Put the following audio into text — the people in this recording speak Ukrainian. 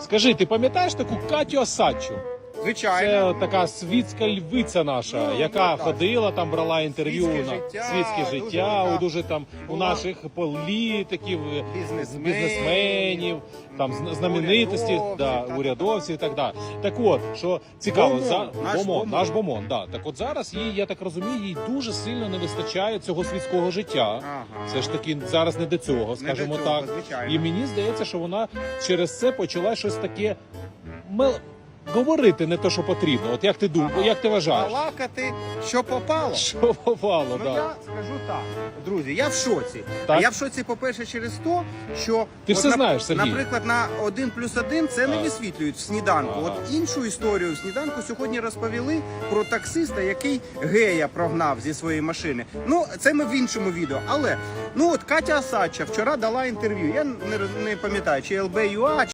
Скажи, ти пам'ятаєш таку Катю Осадчу? Звичайно. Це така світська львиця наша, Ну, яка ну, ходила там, брала інтерв'ю Світське на життя, світське життя, така у дуже там у була. наших політиків, е, Бізнесменів, бізнесменів, там знаменитості, урядовців, да, так, урядовців і так далі. Так от, що цікаво, Бомон, за наш Бомон, Бомон. наш бомон, да. Так от зараз їй, я так розумію, їй дуже сильно не вистачає цього світського життя. Ага. Все ж таки зараз не до цього, Не скажімо до цього, так. звичайно. І мені здається, що вона через це почала щось таке мел... говорити не те, що потрібно. От як ти думаєш, як ти вважаєш? Балакати, що попало. Що попало, Ну да. я скажу так, друзі, я в шоці. Так? Я в шоці, по-перше, через те, що Ти все нап- знаєш, Сергій. Наприклад, на 1 плюс 1 це не висвітлюють в сніданку. От іншу історію в сніданку сьогодні розповіли про таксиста, який гея прогнав зі своєї машини. Ну, це ми в іншому відео. Але ну от Катя Осадча вчора дала інтерв'ю. Я не, роз- не пам'ятаю, чи ЛБ.ЮА,